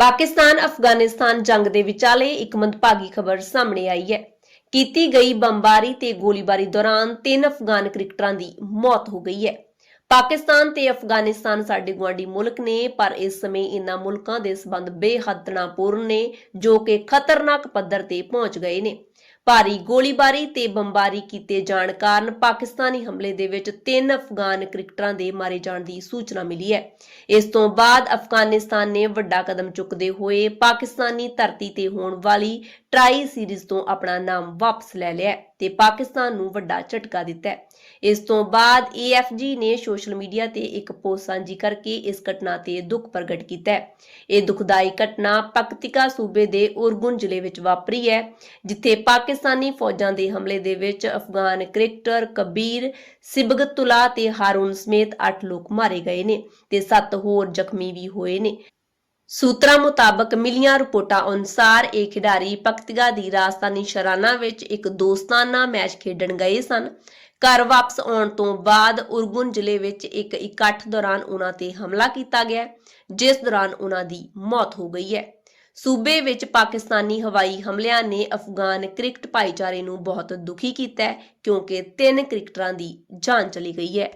ਪਾਕਿਸਤਾਨ, ਅਫਗਾਨਿਸਤਾਨ ਜੰਗ ਦੇ ਵਿਚਾਲੇ ਇੱਕ ਮੰਦਭਾਗੀ ਖਬਰ ਸਾਹਮਣੇ ਆਈ ਹੈ। ਕੀਤੀ ਗਈ ਬੰਬਾਰੀ ਤੇ ਗੋਲੀਬਾਰੀ ਦੌਰਾਨ ਤਿੰਨ ਅਫਗਾਨ ਕ੍ਰਿਕਟਰਾਂ ਦੀ ਮੌਤ ਹੋ ਗਈ ਹੈ। ਪਾਕਿਸਤਾਨ ਤੇ ਅਫਗਾਨਿਸਤਾਨ ਸਾਡੇ ਗੁਆਂਢੀ ਮੁਲਕ ਨੇ, ਪਰ ਇਸ ਸਮੇਂ ਇਨ੍ਹਾਂ ਮੁਲਕਾਂ ਦੇ ਸਬੰਧ ਬੇਹੱਦ ਤਣਾਅਪੂਰਨ ਨੇ, ਜੋ ਕਿ ਖਤਰਨਾਕ ਪੱਧਰ ਤੇ ਪਹੁੰਚ ਗਏ ਨੇ। ਭਾਰੀ ਗੋਲੀਬਾਰੀ ਤੇ ਬੰਬਾਰੀ ਕੀਤੇ ਜਾਣ ਕਾਰਨ ਪਾਕਿਸਤਾਨੀ ਹਮਲੇ ਦੇ ਵਿੱਚ ਤਿੰਨ ਅਫਗਾਨ ਕ੍ਰਿਕਟਰਾਂ ਦੇ ਮਾਰੇ ਜਾਣ ਦੀ ਸੂਚਨਾ ਮਿਲੀ ਹੈ। ਇਸ ਤੋਂ ਬਾਅਦ ਅਫਗਾਨਿਸਤਾਨ ਨੇ ਵੱਡਾ ਕਦਮ ਚੁੱਕਦੇ ਹੋਏ ਪਾਕਿਸਤਾਨੀ ਧਰਤੀ ਤੇ ਹੋਣ ਵਾਲੀ ਟਰਾਈ ਸੀਰੀਜ਼ ਤੋਂ ਆਪਣਾ ਨਾਮ ਵਾਪਸ ਲੈ ਲਿਆ ਹੈ। ਤੇ ਪਾਕਿਸਤਾਨ ਨੂੰ ਵੱਡਾ ਝਟਕਾ ਦਿੱਤਾ ਹੈ। ਇਸ ਤੋਂ ਬਾਅਦ AFG ਨੇ ਸੋਸ਼ਲ ਮੀਡੀਆ ਤੇ ਇੱਕ ਪੋਸਟ ਸਾਂਝੀ ਕਰਕੇ ਇਸ ਘਟਨਾ ਤੇ ਦੁੱਖ ਪ੍ਰਗਟ ਕੀਤਾ ਹੈ। ਇਹ ਦੁਖਦਾਈ ਘਟਨਾ ਪਕਤਿਕਾ ਸੂਬੇ ਦੇ ਉਰਗੁਨ ਜ਼ਿਲ੍ਹੇ ਵਿੱਚ ਵਾਪਰੀ ਹੈ, ਜਿੱਥੇ ਪਾਕਿਸਤਾਨੀ ਫੌਜਾਂ ਦੇ ਹਮਲੇ ਦੇ ਵਿੱਚ ਅਫਗਾਨ ਕ੍ਰਿਕਟਰ ਕਬੀਰ ਸਿਬਗਤੁਲਾ ਤੇ ਹਾਰੂਨ ਸਮੇਤ 8 ਲੋਕ ਮਾਰੇ ਗਏ ਨੇ ਤੇ 7 ਹੋਰ ਜ਼ਖਮੀ ਵੀ ਹੋਏ ਨੇ। ਸੂਤਰਾਂ ਮੁਤਾਬਕ ਮਿਲੀਆਂ ਰਿਪੋਰਟਾਂ ਅਨੁਸਾਰ ਇਹ ਖਿਡਾਰੀ ਪਕਤਿਗਾ ਦੀ ਰਾਜਧਾਨੀ ਸ਼ਰਾਨਾ ਵਿੱਚ ਇੱਕ ਦੋਸਤਾਨਾ ਮੈਚ ਖੇਡਣ ਗਏ ਸਨ। ਘਰ ਵਾਪਸ ਆਉਣ ਤੋਂ ਬਾਅਦ ਉਰਗੁਨ ਜ਼ਿਲ੍ਹੇ ਵਿੱਚ ਇੱਕ ਇਕੱਠ ਦੌਰਾਨ ਉਹਨਾਂ ਤੇ ਹਮਲਾ ਕੀਤਾ ਗਿਆ, ਜਿਸ ਦੌਰਾਨ ਉਹਨਾਂ ਦੀ ਮੌਤ ਹੋ ਗਈ ਹੈ। ਸੂਬੇ ਵਿੱਚ ਪਾਕਿਸਤਾਨੀ ਹਵਾਈ ਹਮਲਿਆਂ ਨੇ ਅਫਗਾਨ ਕ੍ਰਿਕਟ ਭਾਈਚਾਰੇ ਨੂੰ ਬਹੁਤ ਦੁਖੀ ਕੀਤਾ ਹੈ, ਕਿਉਂਕਿ ਤਿੰਨ ਕ੍ਰਿਕਟਰਾਂ ਦੀ ਜਾਨ ਚਲੀ ਗਈ ਹੈ।